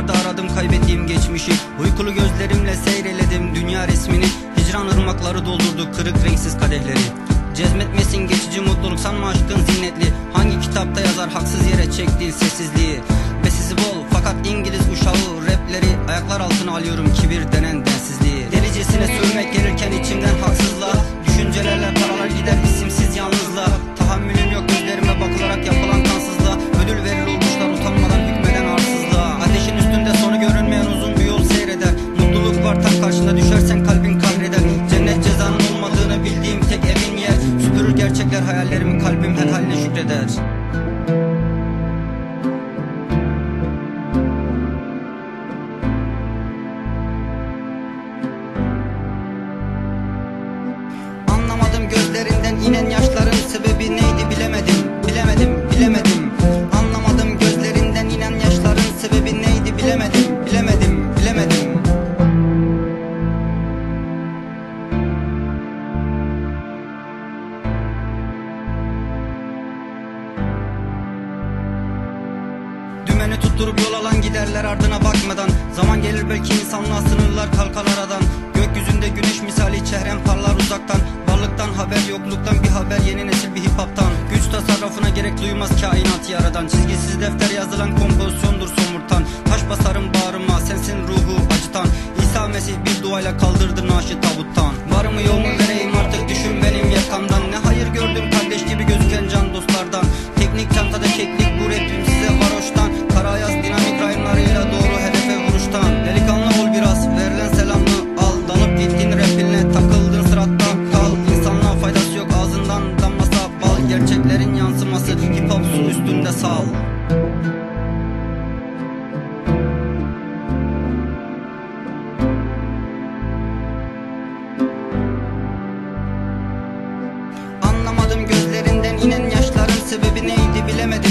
sokaklarda aradım kaybettiğim geçmişi. Uykulu gözlerimle seyreledim dünya resmini. Hicran ırmakları doldurdu kırık renksiz kadehleri. Cezmetmesin geçici mutluluk sanma aşkın ziynetli. Hangi kitapta yazar haksız yere çektiğin sessizliği? Besisi bol fakat İngiliz uşağı rapleri Ayaklar altına alıyorum kibir denen densizliği. Delicesine sövmek gelirken bildiğim tek emin yer. Süpürür gerçekler hayallerimi kalbim her haline şükreder Dümeni tutturup yol alan giderler ardına bakmadan. Zaman gelir belki insanlığa sınırlar kalkar aradan. Gökyüzünde güneş misali çehrem parlar uzaktan. Varlıktan haber yokluktan bir haber yeni nesil bir hip hop'tan Güç tasarrufuna gerek duymaz kainat yaradan. Çizgisiz defter yazılan kompozisyondur somurtan. Taş basarım bağrıma sensin ruhu acıtan. İsa Mesih bir duayla kaldırdı naaşı tabuttan. Var mı yok mu Gerçeklerin yansıması. Hip hop su üstünde sal Anlamadım gözlerinden inen yaşların sebebi neydi bilemedim